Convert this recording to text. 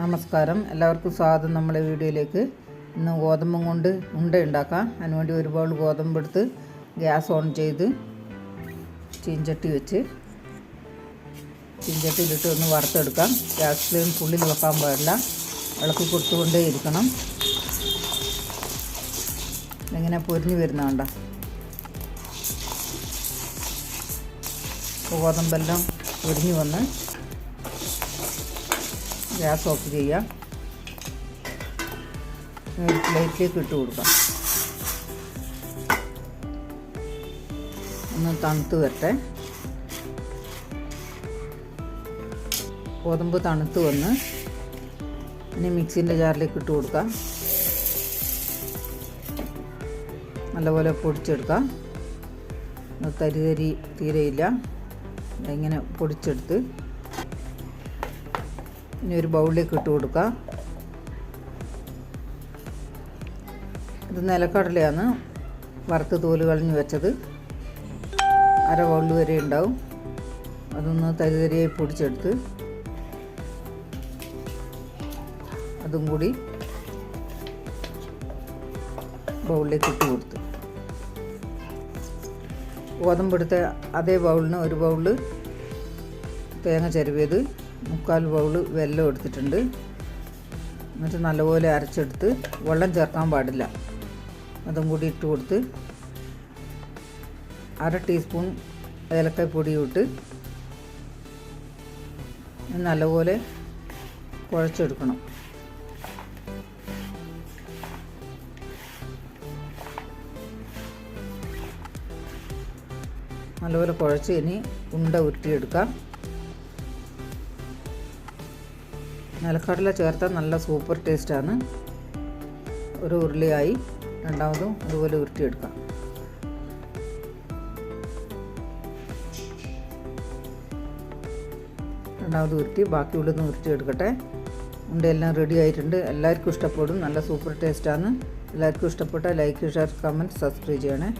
നമസ്കാരം. എല്ലാവർക്കും സ്വാഗതം നമ്മളെ വീഡിയോയിലേക്ക്. ഇന്ന് ഗോതമ്പും കൊണ്ട് ഉണ്ട ഉണ്ടാക്കാം. അതിനുവേണ്ടി ഒരുപാട് ഗോതമ്പ് എടുത്ത് ഗ്യാസ് ഓൺ ചെയ്ത് ചീഞ്ചട്ടി വെച്ച് ചീഞ്ചട്ടിയിലിട്ട് ഒന്ന് വറുത്തെടുക്കാം. ഗ്യാസ് ഫ്ലെയിം ഫുള്ളിൽ വെക്കാൻ പാടില്ല. ഇളക്കി കൊടുത്തുകൊണ്ടേ ഇരിക്കണം. ഇങ്ങനെ പൊരിഞ്ഞ് വരുന്നതുണ്ട ഗോതമ്പെല്ലാം പൊരിഞ്ഞ് വന്ന് ഗ്യാസ് ഓഫ് ചെയ്യാം. പ്ലേറ്റിലേക്ക് ഇട്ട് കൊടുക്കാം. ഒന്ന് തണുത്ത് വരട്ടെ. ഗോതമ്പ് തണുത്ത് വന്ന് ഇനി മിക്സിന്റെ ജാറിലേക്ക് ഇട്ട് കൊടുക്കാം. നല്ലപോലെ പൊടിച്ചെടുക്കാം. തരി തരി തീരെയില്ല. ഇങ്ങനെ പൊടിച്ചെടുത്ത് ഇനി ഒരു ബൗളിലേക്ക് ഇട്ട് കൊടുക്കാം. ഇത് നിലക്കടലയാണ്. വറുത്ത് തോൽ കളഞ്ഞ് വെച്ചത്. അര ബൗളിൽ വരെ ഉണ്ടാവും. അതൊന്ന് തരി തരിയായി പൊടിച്ചെടുത്ത് അതും കൂടി ബൗളിലേക്ക് ഇട്ട് കൊടുത്തു. ഗോതമ്പെടുത്ത അതേ ബൗളിന് ഒരു ബൗളിൽ തേങ്ങ ചരുവിയത്. മുക്കാൽ ബൗൾ വെല്ലം എടുത്തിട്ടുണ്ട്. എന്നിട്ട് നല്ലപോലെ അരച്ചെടുത്ത് വെള്ളം ചേർക്കാൻ പാടില്ല. അതും കൂടി ഇട്ട് കൊടുത്ത് അര ടീസ്പൂൺ ഏലക്കായ പൊടി ഇട്ട് നല്ലപോലെ കുഴച്ചെടുക്കണം. നല്ലപോലെ കുഴച്ച് ഇനി ഉണ്ട ഉരുട്ടിയെടുക്കാം. നിലക്കടല ചേർത്താൽ നല്ല സൂപ്പർ ടേസ്റ്റാണ്. ഒരു ഉരുളിയായി രണ്ടാമതും അതുപോലെ ഉരുട്ടിയെടുക്കാം. രണ്ടാമത് ഉരുട്ടി ബാക്കി ഉള്ളിൽ നിന്ന് ഉരുട്ടിയെടുക്കട്ടെ. ഉണ്ടെല്ലാം റെഡി ആയിട്ടുണ്ട്. എല്ലാവർക്കും ഇഷ്ടപ്പെടും. നല്ല സൂപ്പർ ടേസ്റ്റാണ്. എല്ലാവർക്കും ഇഷ്ടപ്പെട്ട ലൈക്ക് ഷെയർ കമന്റ് സബ്സ്ക്രൈബ് ചെയ്യണേ.